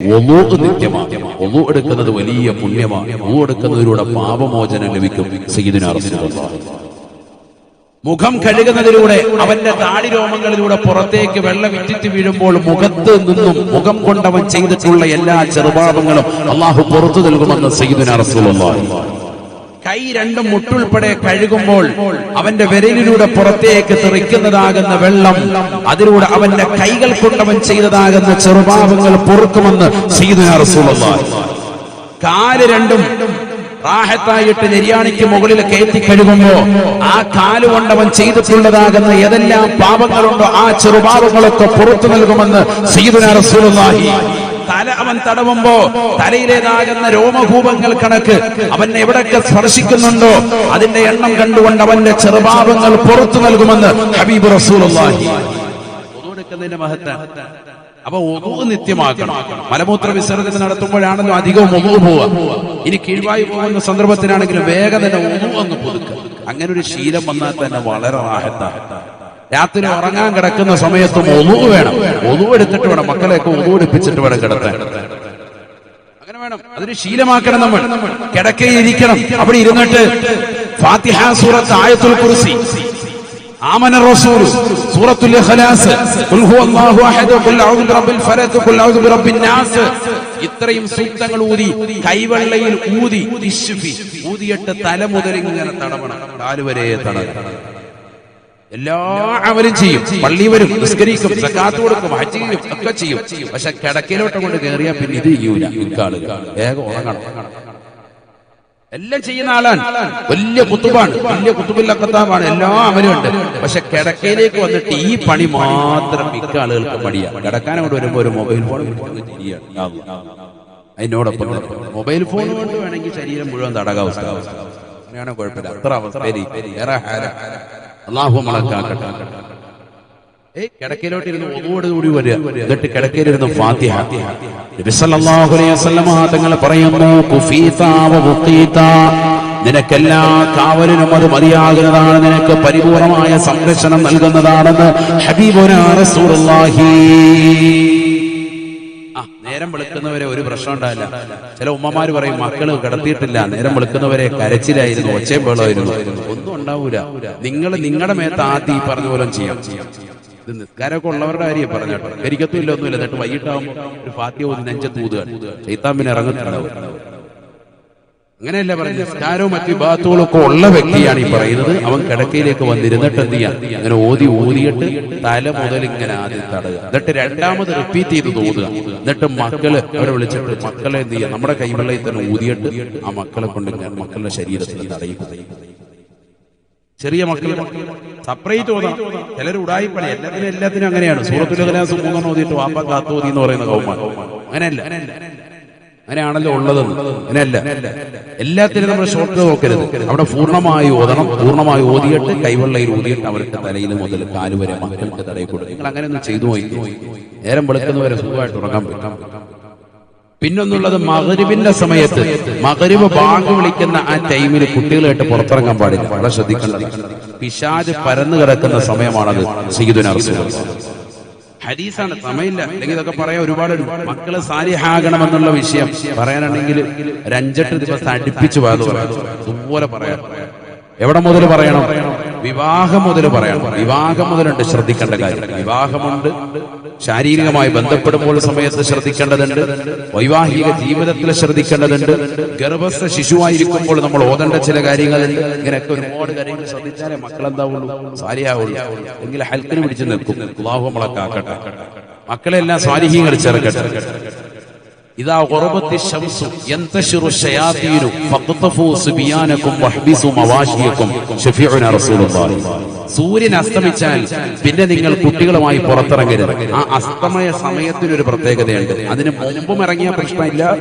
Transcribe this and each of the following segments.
ഒന്നു നിത്യമാണ് ഒന്നു എടുക്കുന്നത് വലിയ പുണ്യമാണ് ഒന്നു എടുക്കുന്നതിലൂടെ പാപമോചനം ലഭിക്കും മുഖം കഴുകുന്നതിലൂടെ അവന്റെ താടി രോമങ്ങളിലൂടെ പുറത്തേക്ക് വെള്ളം ഇറ്റിറ്റ് വീഴുമ്പോൾ മുഖത്ത് നിന്നും മുഖം കൊണ്ടവൻ ചെയ്തിട്ടുള്ള എല്ലാ ചെറുപാപങ്ങളും അള്ളാഹു പുറത്തു നൽകുമെന്ന് സയ്യിദിനാ റസൂലുള്ളാഹി. കൈ രണ്ടും മുട്ടുൾപ്പെടെ കഴുകുമ്പോൾ അവന്റെ വിരലിലൂടെ പുറത്തേക്ക് തെറിക്കുന്നതാകുന്ന വെള്ളം അതിലൂടെ അവന്റെ കൈകൾ കൊണ്ടവൻ ചെയ്തതാകുന്ന ചെറുപാപങ്ങൾ പൊറുക്കുമെന്ന് കാൽ രണ്ടും റാഹത്തായിട്ട് നെര്യാണിക്ക് മുകളിൽ കയറ്റി കഴുകുമ്പോ ആ കാലുകൊണ്ടവൻ ചെയ്തിട്ടുള്ളതാകുന്ന ഏതെല്ലാം പാപങ്ങളുണ്ടോ ആ ചെറുപാപങ്ങളൊക്കെ പുറത്തു നൽകുമെന്ന് സയ്യിദുനാ റസൂലുള്ളാഹി തല അവൻ തടവുമ്പോ തലയിലേതാകുന്ന രോമകൂപങ്ങൾ കണക്ക് അവൻ എവിടൊക്കെ സ്പർശിക്കുന്നുണ്ടോ അതിന്റെ എണ്ണം കണ്ടുകൊണ്ട് അവന്റെ ചെറുപാപങ്ങൾ പുറത്തു നൽകുമെന്ന് ഹബീബ് റസൂലുള്ളാഹി. അപ്പൊ ഒതു നിത്യമാക്കണം. മലമൂത്ര വിസർജനം നടത്തുമ്പോഴാണല്ലോ അധികവും ഒതു പോവുക. ഇനി കീഴ്വായി പോകുന്ന സന്ദർഭത്തിനാണെങ്കിലും വേഗം തന്നെ ഒതു അങ്ങ് പുതുക്കുക. അങ്ങനെ ഒരു ശീലം വന്നാൽ തന്നെ വളരെ റാഹത്താണ്. രാത്രി ഉറങ്ങാൻ കിടക്കുന്ന സമയത്തും ഒതു വേണം ഒതു എടുത്തിട്ട് വേണം മക്കളെയൊക്കെ ഒതു എടുപ്പിച്ചിട്ട് വേണം കിടത്താൻ അങ്ങനെ വേണം അതൊരു ശീലമാക്കണം നമ്മൾ കിടക്കയിൽ ഇരിക്കണം അവിടെ ഇരുന്നിട്ട് ഫാത്തിഹ സൂറത്ത് ആയത്തുൽ കുർസി آمن الرسول سورة الإخلاص قل هو الله أحد قل أعوذ برب الفلق قل أعوذ برب الناس ഇത്രയും സൂക്തങ്ങൾ ഊതി കൈവെള്ളയിൽ ഊതി ഇശ്ഫി ഊതിയിട്ട് തല മുതൽ ഇങ്ങനെ തടവണം കാലുവരെ തടവണം എല്ലാവരും ചെയ്യും. പള്ളി വരും നിസ്കരിക്കും സക്കാത്ത് കൊടുക്കും ഹജ്ജ് ചെയ്യും ഒക്കെ ചെയ്യും. പക്ഷെ കിടക്കയിലോട്ട് കൊണ്ട് കയറിയാൽ പിന്നെ ഇത് ചെയ്യൂല. ഇക്കാളുകൾ വേഗം ഉറങ്ങണം. എല്ലാം ചെയ്യുന്ന ആളാണ്. വലിയ കുത്തുബാണ്. വലിയ കുത്തുബില്ലക്കത്താവാണ് എല്ലാ അമലും ഉണ്ട്. പക്ഷെ കിടക്കയിലേക്ക് വന്നിട്ട് ഈ പണി മാത്രം മിക്ക ആളുകൾക്ക് പണിയാണ് കിടക്കാൻ വരുമ്പോ ഒരു മൊബൈൽ ഫോൺ അതിനോടൊപ്പം മൊബൈൽ ഫോൺ കൊണ്ട് വേണമെങ്കിൽ ശരീരം മുഴുവൻ തടകാവസ്ഥ അങ്ങനെയാണ് കുഴപ്പമില്ല. അത്ര അവസ്ഥ. അള്ളാഹു മുളക്കാക്കട്ടെ കിടക്കയിലോട്ട് ഇരുന്ന് ഒന്നുകൂടി വരിക. എന്നിട്ട് കിടക്കയിലിരുന്ന് ഫാത്തിഹ. തങ്ങൾ പറയുന്നു നിനക്കെല്ലാ കാവലിനും അത് മതിയാകുന്നതാണ്. നിനക്ക് പരിപൂർണമായ സംരക്ഷണം നൽകുന്നതാണെന്ന് ഹബീബുനാ റസൂലുള്ളാഹി. നേരം വെളുക്കുന്നവരെ ഒരു പ്രശ്നം ഉണ്ടാവില്ല. ചില ഉമ്മമാര് പറയും മക്കൾ കിടത്തിയിട്ടില്ല നേരം വെളുക്കുന്നവരെ കരച്ചിലായിരുന്നു ഒച്ചയും ബഹളമായിരുന്നു. ഒന്നും ഉണ്ടാവൂല. നിങ്ങൾ നിങ്ങളുടെ മേത്ത് ആദ്യം ഈ പറഞ്ഞ പോലും ചെയ്യാം ഇത് നിസ്കാരമൊക്കെ ഉള്ളവരുടെ കാര്യം പറഞ്ഞോട്ടോ എനിക്കത്തും ഇല്ല ഒന്നുമില്ല. എന്നിട്ട് വൈകിട്ടാവുമ്പോൾ ഒരു ഫാത്തിയ ഒന്ന് നെഞ്ചത്ത് ഊതുകയാണ്. ചെയ്ത്താൻ പിന്നെ ഇറങ്ങത്തുണ്ടാവും അങ്ങനെയല്ല പറയുന്നത് നിസ്കാരവും മറ്റു വിഭാഗത്തുകളും ഒക്കെ ഉള്ള വ്യക്തിയാണ് ഈ പറയുന്നത്. അവൻ കിടക്കയിലേക്ക് വന്നിരുന്നിട്ട് എന്ത് ചെയ്യാം? അങ്ങനെ ഓതി ഓതിയിട്ട് തല മുതൽ ഇങ്ങനെ ആദ്യം തടയുക. എന്നിട്ട് രണ്ടാമത് റിപ്പീറ്റ് ചെയ്ത് തോന്നുക എന്നിട്ട് മക്കൾ അവരെ വിളിച്ചിട്ട് മക്കളെ എന്ത് ചെയ്യുക നമ്മുടെ കൈവെള്ളയിൽ തന്നെ ഊതിയിട്ട് ആ മക്കളെ കൊണ്ട് മക്കളുടെ ശരീരത്തിൽ തടയുക. ചെറിയ മക്കൾ സെപ്പറേറ്റ് ഓതാം. ചിലർ ഉടായിപ്പണി. എല്ലാത്തിനും എല്ലാത്തിനും അങ്ങനെയാണ്. സൂറത്തുൽ ഇഖ്ലാസ് മൂന്നെണ്ണം ഓതിയിട്ട് വാപ്പ കാത്തോതി എന്ന് പറയുന്ന കൗമാൻ അങ്ങനെയല്ല. അങ്ങനെയാണല്ലോ ഉള്ളത് അങ്ങനെയല്ല. എല്ലാത്തിനും നമ്മൾ ഷോർട്ട് നോക്കരുത്. അവിടെ പൂർണമായി ഓതണം പൂർണമായി ഓതിയിട്ട് കൈവെള്ളയിൽ ഊതിയിട്ട് അവർക്ക് തലയിൽ മുതൽ കാലുവരെ മക്കൾക്ക് തടയിൽ കൊടുക്കും. നിങ്ങൾ അങ്ങനെയൊന്നും ചെയ്തു പോയി നേരം വെളുക്കുന്നവരെ സുഖമായിട്ട് ഉറങ്ങാൻ പറ്റും. പിന്നൊന്നുള്ളത് മകരിവിന്റെ സമയത്ത്. മകരിവ് ബാങ്ക് വിളിക്കുന്ന ആ ടൈമിൽ കുട്ടികളായിട്ട് പുറത്തിറങ്ങാൻ പാടില്ല. വളരെ ശ്രദ്ധിക്കേണ്ടത്. പിശാജ് പരന്നു കിടക്കുന്ന സമയമാണത് സീതുന ഹരീസാണ് സമയമില്ല. അല്ലെങ്കിൽ ഇതൊക്കെ പറയാൻ ഒരുപാട് മക്കൾ സാലിഹാകണമെന്നുള്ള വിഷയം പറയാനാണെങ്കിൽ ഒരു അഞ്ചെട്ട് ദിവസം അടുപ്പിച്ച് അതുപോലെ പറയാം. എവിടെ മുതൽ പറയണം? വിവാഹം മുതൽ പറയണം. വിവാഹം മുതലുണ്ട്. ശ്രദ്ധിക്കേണ്ട കാര്യം. വിവാഹമുണ്ട്. ശാരീരികമായി ബന്ധപ്പെടുമ്പോൾ സമയത്ത് ശ്രദ്ധിക്കേണ്ടതുണ്ട്. വൈവാഹിക ജീവിതത്തിൽ ശ്രദ്ധിക്കേണ്ടതുണ്ട്. ഗർഭസ്ഥ ശിശുവായിരിക്കുമ്പോൾ നമ്മൾ ഓതേണ്ട ചില കാര്യങ്ങളുണ്ട്. ഇങ്ങനെയൊക്കെ ഒരുപാട് കാര്യങ്ങൾ ശ്രദ്ധിച്ചാലേ മക്കളെന്താവുള്ളൂ സാരിയാവുള്ളൂ എങ്കിൽ ഹെൽത്തിന് പിടിച്ചു നിൽക്കും. നമ്മളൊക്കെ മക്കളെല്ലാം സ്വാരിഹീകരിച്ചിറക്കട്ടെ സൂര്യൻ അസ്തമിച്ചാൽ പിന്നെ നിങ്ങൾ കുട്ടികളുമായി പുറത്തിറങ്ങരുത്. ആ അസ്തമയ സമയത്തിന് ഒരു പ്രത്യേകതയുണ്ട്. അതിന് മുമ്പും ഇറങ്ങിയ പ്രശ്നമില്ല.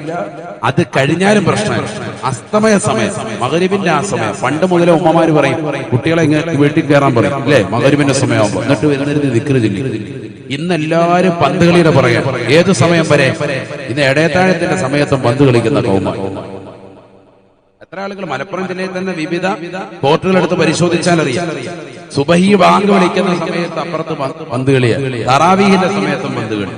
അത് കഴിഞ്ഞാലും പ്രശ്നമില്ല. അസ്തമയ സമയം മകരുവിന്റെ ആ സമയം. പണ്ട് മുതലേ ഉമ്മമാര് പറയും കുട്ടികളെ വീട്ടിൽ കയറാൻ പറയും. അല്ലെ? മകരുവിന്റെ സമയമാകുമ്പോൾ എന്നിട്ട് വരുന്നതിന് ദിക്ര ചൊല്ലി ഇന്ന് എല്ലാവരും പന്ത് കളിയുടെ പറയാം ഏത് സമയം വരെ? ഇന്ന് ഇടയത്താഴത്തിന്റെ സമയത്തും പന്ത് കളിക്കുന്ന കൗമ. എത്ര ആളുകൾ മലപ്പുറം ജില്ലയിൽ തന്നെ വിവിധ കോർട്ടുകൾ എടുത്ത് പരിശോധിച്ചാൽ അറിയാം. സുബഹി ബാങ്ക് വിളിക്കുന്ന സമയത്ത് അപ്പുറത്ത് പന്ത് കളിയാണ് തറാവീഹിന്റെ സമയത്തും പന്ത് കളി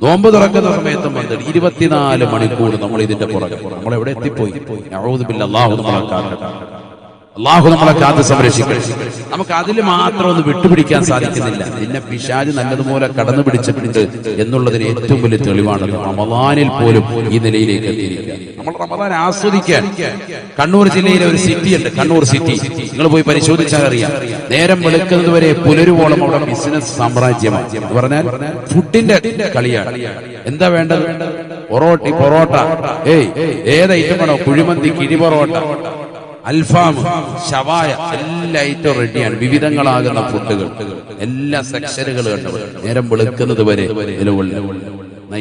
നോമ്പ് തുറക്കുന്ന സമയത്തും പന്ത് കളി ഇരുപത്തിനാല് മണിക്കൂർ നമ്മൾ ഇതിന്റെ പുറകെ. നമ്മൾ എവിടെ എത്തിപ്പോയി? അഴുതുമില്ല അള്ളാഹു നമ്മളെ അള്ളാഹു നമ്മളെ കാത്ത് സംരക്ഷിക്കും. നമുക്ക് അതിൽ മാത്രം ഒന്ന് വിട്ടുപിടിക്കാൻ സാധിക്കുന്നില്ല. നിന്നെ പിശാജ് നല്ലതുപോലെ കടന്നു പിടിച്ചിട്ടുണ്ട് എന്നുള്ളതിന് ഏറ്റവും വലിയ തെളിവാണ് റമദാനിൽ പോലും ഈ നിലയിലേക്ക് നമ്മൾ റമദാൻ ആസ്വദിക്കാൻ കണ്ണൂർ ജില്ലയിലെ ഒരു സിറ്റി ഉണ്ട് കണ്ണൂർ സിറ്റി. നിങ്ങൾ പോയി പരിശോധിച്ചാൽ അറിയാം. നേരം വെളുക്കുന്നത് വരെ പുലരുവോളം അവിടെ ബിസിനസ് സാമ്രാജ്യമാണ്. എന്ന് പറഞ്ഞാൽ ഫുഡിന്റെ കളിയാണ്. എന്താ വേണ്ടത്? പൊറോട്ട പൊറോട്ട. ഏയ് ഏത് ഐറ്റം വേണോ കുഴിമന്തി കിഴി പൊറോട്ട. അൽഫാം ഷവായ എല്ലാ ഐറ്റവും റെഡിയാണ് വിവിധങ്ങളാകുന്ന ഫുഡുകൾ എല്ലാ സെക്ഷനുകൾ കണ്ടു നേരം വെളുക്കുന്നത് വരെ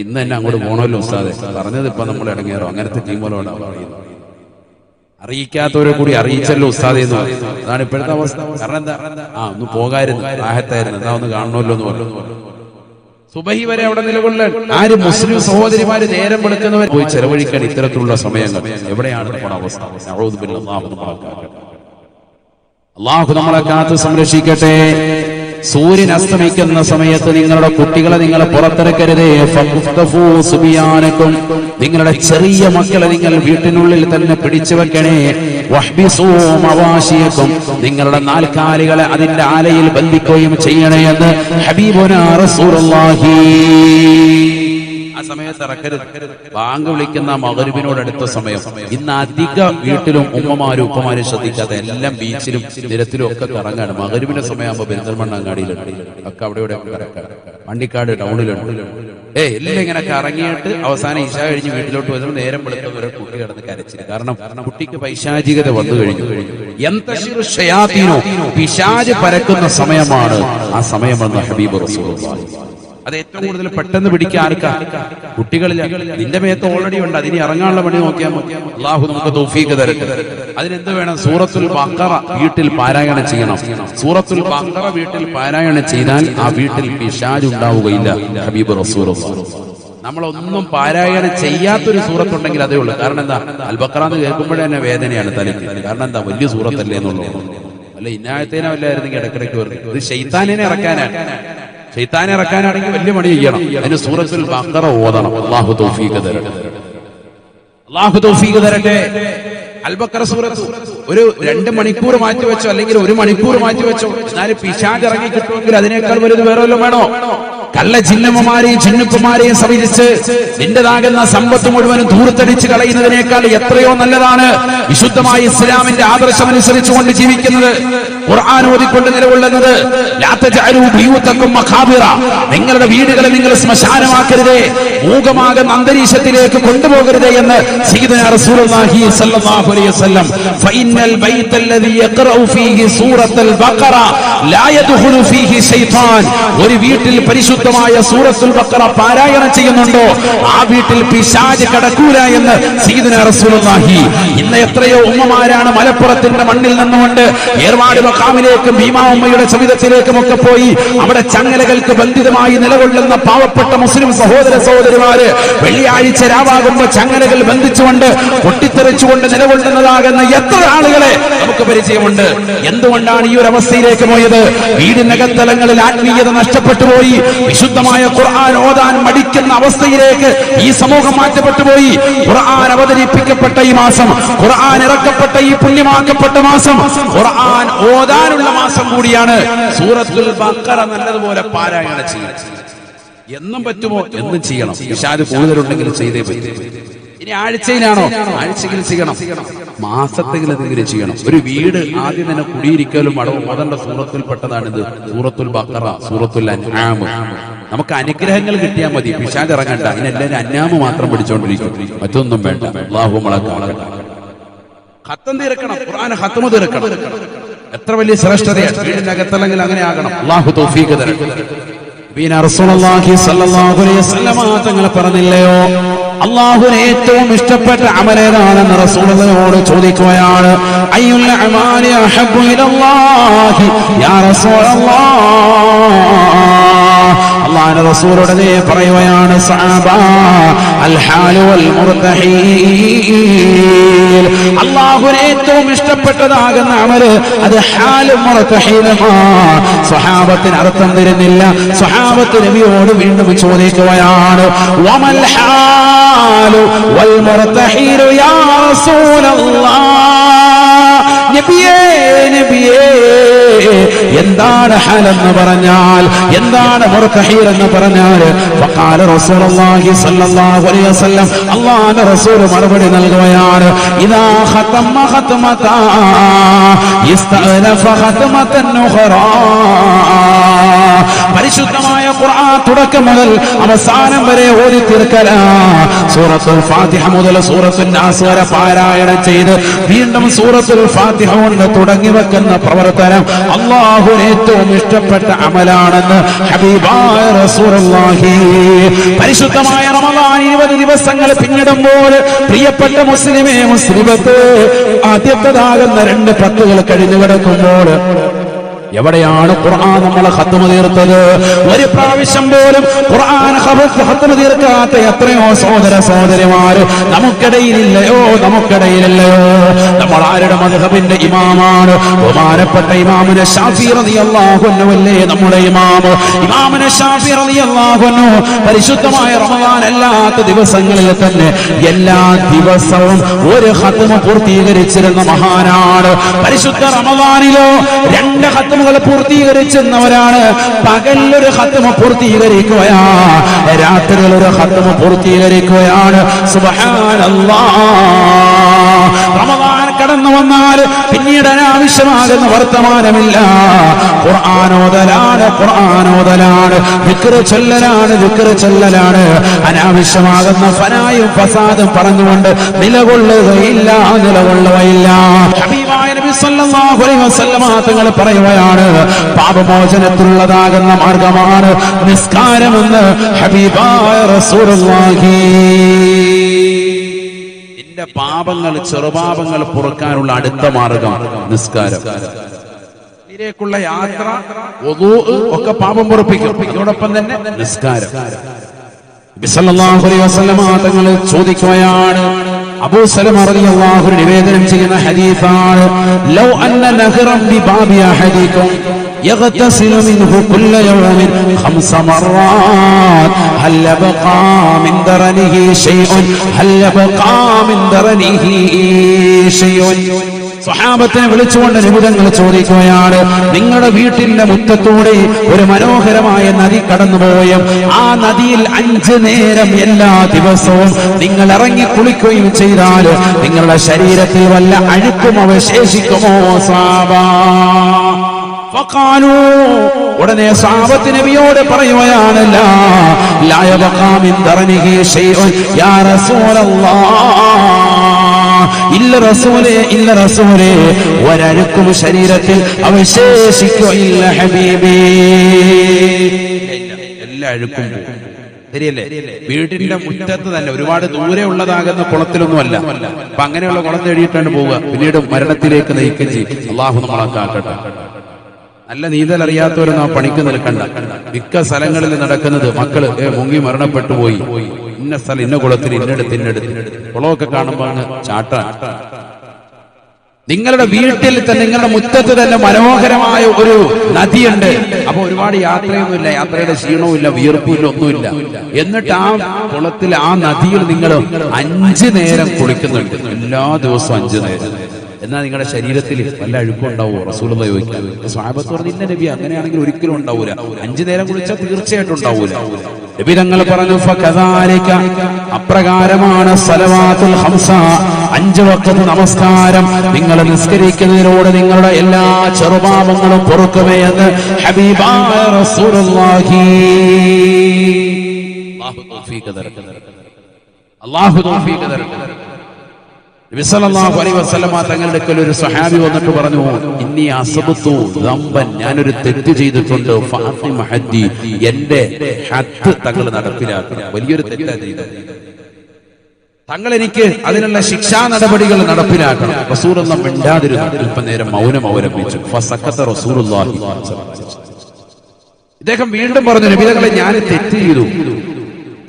ഇന്ന് തന്നെ അങ്ങോട്ട് പോണല്ലോ ഉസ്താദെ. പറഞ്ഞത് ഇപ്പൊ നമ്മൾ ഇടങ്ങേറോ അങ്ങനത്തെ ടീമുകളോട് പറയുന്നത് അറിയിക്കാത്തവരെ കൂടി അറിയിച്ചല്ലോ ഉസ്താദെ എന്ന് പറയുന്നത് അതാണ് ഇപ്പോഴത്തെ അവസ്ഥ. കാരണം ആ ഒന്ന് പോകായിരുന്നു. ആഹത്തായിരുന്നു. എന്നാ ഒന്ന് കാണണമല്ലോ എന്ന് പറഞ്ഞു. സുബഹി വരെ അവിടെ നിലകൊള്ളാൻ. ആര് മുസ്ലിം സഹോദരിമാര് നേരം വെളുക്കുന്നവർ പോയി ചെലവഴിക്കാൻ ഇത്തരത്തിലുള്ള സമയങ്ങൾ. എവിടെയാണ് അവസ്ഥ? അള്ളാഹു നമ്മളെ കാത്ത് സംരക്ഷിക്കട്ടെ. സൂര്യൻ അസ്തമിക്കുന്ന സമയത്ത് നിങ്ങളുടെ കുട്ടികളെ നിങ്ങൾ പുറത്തിറക്കരുത്. നിങ്ങളുടെ ചെറിയ മക്കളെ നിങ്ങൾ വീട്ടിനുള്ളിൽ തന്നെ പിടിച്ചു വെക്കണേ. നിങ്ങളുടെ നാൽക്കാലികളെ അതിന്റെ ആലയിൽ ബന്ധിക്കുകയും ചെയ്യണേ എന്ന് ഹബീബുന റസൂലുള്ളാഹി. സമയത്ത് ഇറക്കരുത് ബാങ്ക് വിളിക്കുന്ന മകരുവിനോട് അടുത്ത സമയം. ഇന്ന് അധിക വീട്ടിലും ഉമ്മമാരും ഉപ്പമാരും ശ്രദ്ധിക്കാതെ എല്ലാം ബീച്ചിലും നിരത്തിലും ഒക്കെ കറങ്ങാണ്. മകരുവിന്റെ സമയമാകുമ്പോ പെരിന്തൽമണ്ണ അങ്ങാടിയിലുണ്ട്. ഒക്കെ അവിടെ ഇവിടെ വണ്ടിക്കാട് ടൗണിലുണ്ട്. ഏ എല്ലാം ഇങ്ങനെ കറങ്ങിയിട്ട് അവസാനം ഇശ കഴിഞ്ഞ് വീട്ടിലോട്ട് വരുമ്പോൾ നേരം വെളുത്തവരെ കുട്ടി കിടന്ന് കരച്ചില്ല കാരണം കുട്ടിക്ക് പൈശാചികത വന്നു കഴിഞ്ഞു. എന്തോ പിശാജ് പരക്കുന്ന സമയമാണ് ആ സമയമെന്ന് ഹബീബ് റസൂലുള്ളാഹി. അത് ഏറ്റവും കൂടുതൽ പെട്ടെന്ന് പിടിക്കാൻ ആർക്കാ കുട്ടികളിൽ നിന്റെ മേത്ത് ഓൾറെഡി ഉണ്ട്. അതിന് ഇറങ്ങാനുള്ള പണി നോക്കിയാൽ മതി. അള്ളാഹു നമുക്ക് തൗഫീഖ് തരട്ടെ. അതിനെന്ത് വേണം? സൂറത്തുൽ ബഖറ വീട്ടിൽ പാരായണം ചെയ്യണം. സൂറത്തുൽ ബഖറ വീട്ടിൽ പാരായണം ചെയ്താൽ ആ വീട്ടിൽ പിശാജ് ഉണ്ടാവുകയില്ല. ഹബീബ് റസൂർ നമ്മളൊന്നും പാരായണം ചെയ്യാത്തൊരു സൂറത്തുണ്ടെങ്കിൽ അതേ ഉള്ളൂ. കാരണം എന്താ? അൽബക്കറ എന്ന് കേൾക്കുമ്പോഴേ തന്നെ വേദനയാണ് തലയ്ക്ക്. കാരണം എന്താ? വലിയ സൂറത്തല്ലേ എന്നുള്ളത് അല്ല ഇന്നായത്തേനല്ലായിരുന്നെങ്കിൽ ഇടക്കിടയ്ക്ക് ഇത് ഷെയ്ത്താനിനെ ഇറക്കാനാണ്. ഷെയ്ത്താനെ ഇറക്കാനാണെങ്കിൽ വലിയ മണി ചെയ്യണം. അതിന് സൂറത്തിൽ ബഖറ ഓതണം. അള്ളാഹു തൗഫീഖ് തരട്ടെ. അള്ളാഹു തൗഫീഖ് തരട്ടെ. അൽബക്കറ സൂറത്ത് ഒരു രണ്ട് മണിക്കൂർ മാറ്റി വെച്ചോ അല്ലെങ്കിൽ ഒരു മണിക്കൂർ മാറ്റി വെച്ചോ എന്നാലും പിശാജ് ഇറങ്ങി കിട്ടുമെങ്കിൽ അതിനേക്കാൾ വലുത് വേറെ വല്ലതും വേണോ? കള്ള ചിഹ്നമ്മമാരെയും ചിന്നുപ്പമാരെയും സമീപിച്ച് നിന്റേതാകുന്ന സമ്പത്ത് മുഴുവനും ദൂരത്തടിച്ച് കളയുന്നതിനേക്കാൾ എത്രയോ നല്ലതാണ് വിശുദ്ധമായ ഇസ്ലാമിന്റെ ആദർശം അനുസരിച്ചുകൊണ്ട് ജീവിക്കുന്നത്. ഖുർആൻ ഓതിക്കൊണ്ട് നിലകൊള്ളുന്നത്. നിങ്ങളുടെ വീടുകളെ നിങ്ങൾ ശ്മശാനമാക്കരുതേ. മൂകമാകുന്ന അന്തരീക്ഷത്തിലേക്ക് കൊണ്ടുപോകരുതേ എന്ന് ഒരു വീട്ടിൽ പരിശുദ്ധമായ സൂറത്തുൽ ബക്കറ പാരായണം ചെയ്യുന്നുണ്ടോ? ആ വീട്ടിൽ പിശാജ് കടക്കൂല എന്ന് സയ്യിദുനാ റസൂലുള്ളാഹി ഇന്ന് എത്രയോ ഉമ്മമാരാണ് മലപ്പുറത്തിന്റെ മണ്ണിൽ നിന്നുകൊണ്ട് ഏർവാട് മക്കാമിലേക്കും ഭീമാമ്മയുടെ ചവിതത്തിലേക്കും ഒക്കെ പോയി അവിടെ ചങ്ങലകൾക്ക് ബന്ധിതമായി നിലകൊള്ളുന്ന പാവപ്പെട്ട മുസ്ലിം സഹോദര സഹോദരിമാര് വെള്ളിയാഴ്ച രാവാകുമ്പോ ചങ്ങലകൾ ബന്ധിച്ചുകൊണ്ട് പൊട്ടിത്തെറിച്ചുകൊണ്ട് നിലകൊള്ളുന്നതാകുന്ന എത്ര ആളുകളെ നമുക്ക് പരിചയമുണ്ട്. എന്തുകൊണ്ടാണ് ഈ ഒരു അവസ്ഥയിലേക്ക് പോയത്? വീടിനകത്തലങ്ങളിൽ ആത്മീയത നഷ്ടപ്പെട്ടു പോയി. വിശുദ്ധമായ ഖുർആൻ ഓതാൻ മടിക്കുന്ന അവസ്ഥയിലേക്ക് ഈ സമൂഹം മാറ്റപ്പെട്ടു പോയി. ഖുർആൻ അവതരിപ്പിക്കപ്പെട്ട ഈ മാസം ഖുർആൻ ഇറക്കപ്പെട്ട ഈ പുണ്യമാക്കപ്പെട്ട മാസം ഖുർആൻ ഓതാനുള്ള മാസം കൂടിയാണ്. സൂറത്തുൽ ബക്കറ നല്ലതുപോലെ പാരായണം ചെയ്യണം എന്നും പറ്റുമോ? എന്നും ചെയ്യണം. വിശാൽ കൂടുതലുണ്ടെങ്കിൽ ചെയ്തേ പറ്റും. ഇനി ആഴ്ചയിലാണോ? ആഴ്ചയിൽ ചെയ്യണം. മാസത്തിൽ എന്തെങ്കിലും ചെയ്യണം. ഒരു വീട് ആദ്യം തന്നെ കുടിയിരിക്കലും അടവും സൂറത്തിൽ സൂറത്തിൽപ്പെട്ടതാണിത്. സൂറത്തുൽ ബക്കറ സൂറത്തുൽ അന്നാമ നമുക്ക് അനുഗ്രഹങ്ങൾ കിട്ടിയാൽ മതി. വിശാൽ ഇറങ്ങണ്ട. അതിനെല്ലാവരും അന്നാമ് മാത്രം പിടിച്ചോണ്ടിരിക്കും മറ്റൊന്നും വേണ്ട. അള്ളാഹു ഖത്തം തീർക്കണം. ഖുർആൻ ഖത്തമ തീർക്കണം. എത്ര വലിയ ശ്രേഷ്ഠതയാണ്? വീടിനകത്തല്ലെങ്കിൽ അങ്ങനെ ആകണം. അള്ളാഹു തൗഫീഖ് നബീന റസൂലുള്ളാഹി സ്വല്ലല്ലാഹു അലൈഹി വസല്ലമ തങ്ങൾ പറഞ്ഞില്ലയോ? അള്ളാഹുവിന് ഏറ്റവും ഇഷ്ടപ്പെട്ട അമലേതാണെന്ന് റസൂലിനോട് ചോദിക്കുകയാണ്. അയ്യുൽ അമാലി അഹബ്ബു ഇലല്ലാഹി? യാ റസൂലല്ലാഹ് അള്ളാഹു റസൂലുടനെ പറയുകയാണ് അള്ളാഹുവിന് ഏറ്റവും ഇഷ്ടപ്പെട്ടതാകുന്ന അമൽ അത് ഹാലും സ്വഹാബത്തിന് അർത്ഥം തരുന്നില്ല. സ്വഹാബത്ത് നബിയോട് വീണ്ടും ചോദിക്കുകയാണ് വമൽ ഹാലു വൽ യാ റസൂലല്ലാഹ് നബിയേ നബിയേ എന്താണ് ഹലെന്ന് പറഞ്ഞാൽ എന്താണ് എന്ന് പറഞ്ഞാൽ ഫഖാല റസൂലുള്ളാഹി സ്വല്ലല്ലാഹു അലൈഹി വസല്ലം മറുപടി നൽകുകയാണ് ഇദാ ഖതമ പരിശുദ്ധമായ ഖുർആൻ തുടക്കം മുതൽ അവസാനം വരെ ഓതി തീർക്കല. സൂറത്തുൽ ഫാത്തിഹ മുതൽ സൂറത്തുൽ നാസ് വരെ പാരായണം ചെയ്ത് വീണ്ടും സൂറത്തുൽ ഫാത്തിഹ കൊണ്ട് തുടങ്ങി വെക്കുന്ന പ്രവർത്തനം അല്ലാഹു ഏറ്റവും ഇഷ്ടപ്പെട്ട അമലാണെന്ന് ഹബീബായ റസൂലുള്ളാഹി. പരിശുദ്ധമായ റമദാൻ ഇരുപത് ദിവസങ്ങൾ പിന്നിടുമ്പോൾ പ്രിയപ്പെട്ട മുസ്ലിമേ മുസ്ലിമത്ത് ആദ്യത്തതാകുന്ന രണ്ട് പത്തുകൾ കഴിഞ്ഞു കിടക്കുമ്പോൾ എവിടെയാണ് ഖുർആൻ നമ്മളെ ഹത്തുമ തീർത്തത്? ഒരു പ്രാവശ്യം പോലും ഖുർആൻ ഹത്തുമ തീർക്കാത്ത എത്രയോ സഹോദര സഹോദരിമാര് നമുക്കിടയിലില്ലയോ നമുക്കിടയിലില്ലയോ. നമ്മൾ ആരുടെ മധുഹബിന്റെ ഇമാമാണ്? ബഹുമാനപ്പെട്ട ഇമാമിന് ഷാഫി റളിയല്ലാഹു അൻഹു അല്ലേ നമ്മുടെ ഇമാം ഇമാമിന് ഷാഫി റളിയല്ലാഹു അൻഹു പരിശുദ്ധമായ റമദാൻ അല്ലാത്ത ദിവസങ്ങളിൽ തന്നെ എല്ലാ ദിവസവും ഒരു ഹത്തുമ പൂർത്തീകരിച്ചിരുന്ന മഹാനാണ്. പരിശുദ്ധ റമദാനിലോ രണ്ട് ഹത്തുമകൾ പൂർത്തീകരിച്ചെന്നവരാണ്. പകലൊരു ഹത്തുമ പൂർത്തീകരിക്കുകയാ രാത്രിയിൽ ഒരു ഹത്തുമ പൂർത്തീകരിക്കുകയാണ് റമദാൻ കടന്നു വന്നാൽ പിന്നീട് അനാവശ്യമാകുന്ന വർത്തമാനമില്ല. ഖുർആാനോദലാണ് ഖുർആാനോദലാണ് വിക്ര ചൊല്ലലാണ് വിക്ര ചൊല്ലലാണ്. അനാവശ്യമാകുന്ന ഫനായും ഫസാദും പറഞ്ഞുകൊണ്ട് നിലകൊള്ളുകയില്ല നിലകൊള്ളുകയില്ല. തങ്ങൾ പറയുകയാണ് പാപമോചനത്തിലുള്ളതാകുന്ന മാർഗമാണ് നിസ്കാരമെന്ന് ഹബീബായ റസൂലുള്ളാഹി. നിന്റെ പാപങ്ങൾ ചെറുപാപങ്ങൾ പുറക്കാനുള്ള അടുത്ത മാർഗം നിസ്കാരം. ഇതിലേക്കുള്ള യാത്ര ഒക്കെ പാപം പുറപ്പിക്കും. അതോടൊപ്പം തന്നെ നിസ്കാരം. തങ്ങൾ ചോദിക്കുകയാണ് അബൂ സലമ റളിയല്ലാഹു അൻഹു നിവേദനം ചെയ്യുന്ന ഹദീസാണ് ലൗ അന്ന നഹറം ബിബാബി അഹദിക്കും يغتسل منه كل يوم خمس مرات هل يبقى من درنه شيء هل يبقى من درنه شيء സ്വഹാബത്തിനെ വിളിച്ചുകൊണ്ട് നിമിതങ്ങൾ ചോദിക്കുകയാണ് നിങ്ങളുടെ വീട്ടിന്റെ മുറ്റത്തൂടെ ഒരു മനോഹരമായ നദി കടന്നുപോയും. ആ നദിയിൽ അഞ്ച് നേരം എല്ലാ ദിവസവും നിങ്ങൾ ഇറങ്ങി കുളിക്കുകയും ചെയ്താൽ നിങ്ങളുടെ ശരീരത്തിൽ വല്ല അഴുക്കും അവശേഷിക്കുമോ സാബാ? ഉടനെ സാബത്ത് നബിയോട് യാ റസൂലല്ലാഹ് ഇല്ല റസൂലേ ഇല്ല റസൂലേ. ഒരഴുക്കും ശരീരത്തിൽ അവശേഷിക്കുകയില്ല ഹബീബേ. എല്ലാ അഴുക്കും. ശരിയല്ലേ? വീടിന്റെ മുറ്റത്ത് തന്നെ ഒരുപാട് ദൂരെ ഉള്ളതാകുന്ന കുളത്തിലൊന്നുമല്ല. അപ്പൊ അങ്ങനെയുള്ള കുളം തേടിയിട്ടാണ് പോവുക. പിന്നീട് മരണത്തിലേക്ക് നയിക്കുകയും ചെയ്യും. അള്ളാഹു നമ്മളെ കാക്കട്ടെ. നല്ല നീന്തൽ അറിയാത്തവരൊന്നും ആ പണിക്ക് നിൽക്കണ്ട. മിക്ക സ്ഥലങ്ങളിൽ നടക്കുന്നത് മക്കൾ മുങ്ങി മരണപ്പെട്ടു പോയി. ഇന്ന സ്ഥലം ഇന്ന കുളത്തിൽ ഇന്നെടുത്ത് ഇന്നെടുത്ത് കുളമൊക്കെ കാണുമ്പോൾ അങ്ങ് നിങ്ങളുടെ വീട്ടിൽ തന്നെ നിങ്ങളുടെ മുറ്റത്ത് തന്നെ മനോഹരമായ ഒരു നദിയുണ്ട്. അപ്പൊ ഒരുപാട് യാത്രയൊന്നുമില്ല യാത്രയുടെ ക്ഷീണവുമില്ല വിയർപ്പുമില്ല ഒന്നുമില്ല. എന്നിട്ട് ആ കുളത്തിൽ ആ നദിയിൽ നിങ്ങൾ അഞ്ചു നേരം കുളിക്കുന്നുണ്ട്. എല്ലാ ദിവസവും അഞ്ചു നേരം. എന്നാൽ നിങ്ങളുടെ ശരീരത്തിൽ നല്ല അഴുക്കും റസൂല റസൂലത ചോദിക്കാൻ സ്വാഭാവിക പറഞ്ഞ നബി അങ്ങനെയാണെങ്കിൽ ഒരിക്കലും ഉണ്ടാവൂല. അഞ്ചു നേരം കുളിച്ചാൽ തീർച്ചയായിട്ടും ഉണ്ടാവൂല. നബി തങ്ങൾ പറഞ്ഞു അപ്രകാരമാണ് സലവാത്തുൽ ഹംസ. അഞ്ച് വക്കത്ത് നമസ്കാരം. നിങ്ങൾ നിസ്കരിക്കുന്നതിലൂടെ നിങ്ങളുടെ എല്ലാ ചെറുപാപങ്ങളും പൊറുക്കുമേ എന്ന് ഹബീബായ റസൂലുള്ളാഹി. അല്ലാഹു തൗഫീഖ് തരട്ടെ അല്ലാഹു തൗഫീഖ് തരട്ടെ നബി സല്ലല്ലാഹു അലൈഹി വസല്ലമ തങ്ങളുടെ അടുക്കൽ ഒരു സഹാബി വന്നിട്ട് പറഞ്ഞു ഇന്നി അസബത്തു ദമ്പൻ ഞാനൊരു തെറ്റ് ചെയ്തിട്ടുണ്ട്. ഫാത്തിമ ഹദ്ദി എന്റെ ഹത്ത് തങ്ങൾ നടപ്പിലാക്കി. വലിയൊരു തെറ്റാ ചെയ്തത്. തങ്ങൾ എനിക്ക് അതിനുള്ള ശിക്ഷാ നടപടികൾ നടപ്പിലാക്കണം. റസൂൽ ഒന്നും മിണ്ടാതിരുന്നു അല്പനേരം മൗനം അവലംബിച്ചു. റസൂർ ഇദ്ദേഹം വീണ്ടും പറഞ്ഞു നബിതകളെ ഞാൻ തെറ്റ് ചെയ്തു.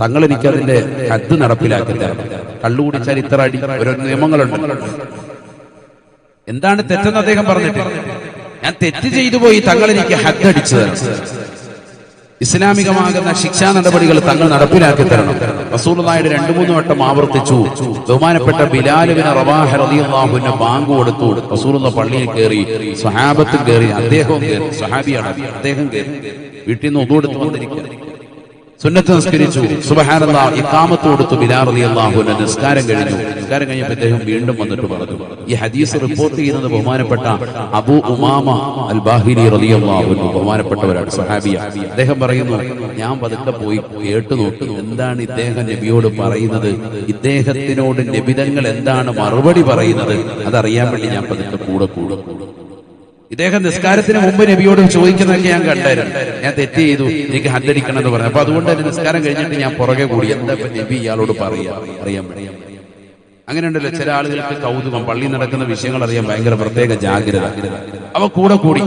തങ്ങൾ എനിക്ക് അതിന്റെ ഹദ് നടപ്പിലാക്കി തരണം കള്ളുകുടിച്ചാൽ ഇത്ര അടി ഓരോ നിയമങ്ങളുണ്ട്. എന്താണ് തെറ്റെന്ന് അദ്ദേഹം പറഞ്ഞിട്ട്? ഞാൻ തെറ്റ് ചെയ്തു പോയി തങ്ങൾ എനിക്ക് ഹദ് അടിച്ചു തരണം ഇസ്ലാമികമാകുന്ന ശിക്ഷാ നടപടികൾ തങ്ങൾ നടപ്പിലാക്കി തരണം. റസൂലുള്ളാഹിയുടെ രണ്ടു മൂന്ന് വട്ടം ആവർത്തിച്ചു. ബഹുമാനപ്പെട്ട ബിലാലുവിന് റവാഹ റളിയല്ലാഹുവിന് ബാങ്ക് കൊടുത്തു. റസൂലുള്ള പള്ളിയിൽ കയറി സ്വഹാബത്തിൽ കയറി അദ്ദേഹവും കയറി സ്വഹാബിയാണ് അദ്ദേഹം കയറി. വീട്ടിൽ നിന്ന് ഒതുകൊടുത്ത് വന്നിരിക്കുക സുന്നത്ത് നിസ്കരിച്ചു. സുബഹാനന്ദ ഇക്കാമത്ത് കൊടുത്തു ബിലാർ റളിയല്ലാഹു അൻഹു. നിസ്കാരം കഴിഞ്ഞു. നിസ്കാരം കഴിഞ്ഞപ്പോൾ അദ്ദേഹം വീണ്ടും വന്നിട്ട് പറഞ്ഞു. ഈ ഹദീസ് റിപ്പോർട്ട് ചെയ്യുന്നത് ബഹുമാനപ്പെട്ട അബു ഉമാമ അൽ ബാഹിരി റളിയല്ലാഹു അൻഹു. ബഹുമാനപ്പെട്ടവരാണ് സഹാബിയ അദ്ദേഹം പറയുന്നു ഞാൻ പതുക്കെ പോയി കേട്ടു നോക്കി. എന്താണ് ഇദ്ദേഹം നബിയോട് പറയുന്നത്? ഇദ്ദേഹത്തിനോട് നബിതങ്ങൾ എന്താണ് മറുപടി പറയുന്നത്? അതറിയാൻ വേണ്ടി ഞാൻ പതുക്കെ കൂടെ കൂടെ കൂടെ ഇദ്ദേഹം നിസ്കാരത്തിന് മുമ്പ് നബിയോട് ചോദിക്കുന്നതൊക്കെ ഞാൻ കണ്ടായിരുന്നു. ഞാൻ തെറ്റ് ചെയ്തു. എനിക്ക് ഹദ്ദടിക്കണം എന്ന് പറഞ്ഞു. അപ്പൊ അതുകൊണ്ട് തന്നെ നിസ്കാരം കഴിഞ്ഞിട്ട് ഞാൻ പുറകെ കൂടി. എന്താ നബി ഇയാളോട് പറയാ? അറിയാൻ വേണ്ടി അങ്ങനെ ഉണ്ടല്ലോ ചില ആളുകൾക്ക് കൗതുകം പള്ളി നടക്കുന്ന വിഷയങ്ങൾ അറിയാൻ ഭയങ്കര പ്രത്യേക ജാഗ്രത. അവ കൂടെ കൂടി.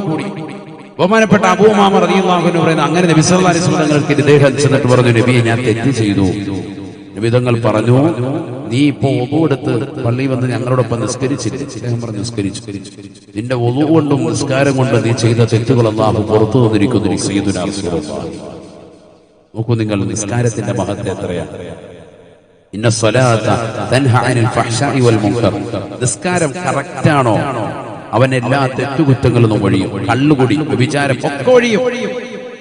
ബഹുമാനപ്പെട്ട അബൂമാമ അറിയുന്നു പറയുന്നത് പറയുന്ന അങ്ങനെ നബി സല്ലല്ലാഹു അലൈഹി വസല്ലം തങ്ങൾക്ക് ഇദ്ദേഹം ചെന്നിട്ട് പറഞ്ഞു നബിയെ ഞാൻ തെറ്റ് ചെയ്തു. നബിതങ്ങൾ പറഞ്ഞു നീ ഇപ്പോ ഒതു എടുത്ത് പള്ളി വന്ന് ഞങ്ങളോടൊപ്പം നിസ്കരിച്ചില്ല? പറഞ്ഞു നിസ്കരിച്ചു. നിന്റെ ഒതു കൊണ്ടും നിസ്കാരം കൊണ്ടും നീ ചെയ്ത തെറ്റുകൾ അള്ളാഹു പുറത്തു തന്നിരിക്കുന്നു നോക്കൂ നിങ്ങൾ നിസ്കാരത്തിന്റെ മഹത്വം മുൻകർ. നിസ്കാരം ആണോ? അവൻ എല്ലാ തെറ്റുകുറ്റങ്ങളും ഒഴിയും കള്ളുകൂടി വിചാരം ഒക്കെ ഒഴിയും.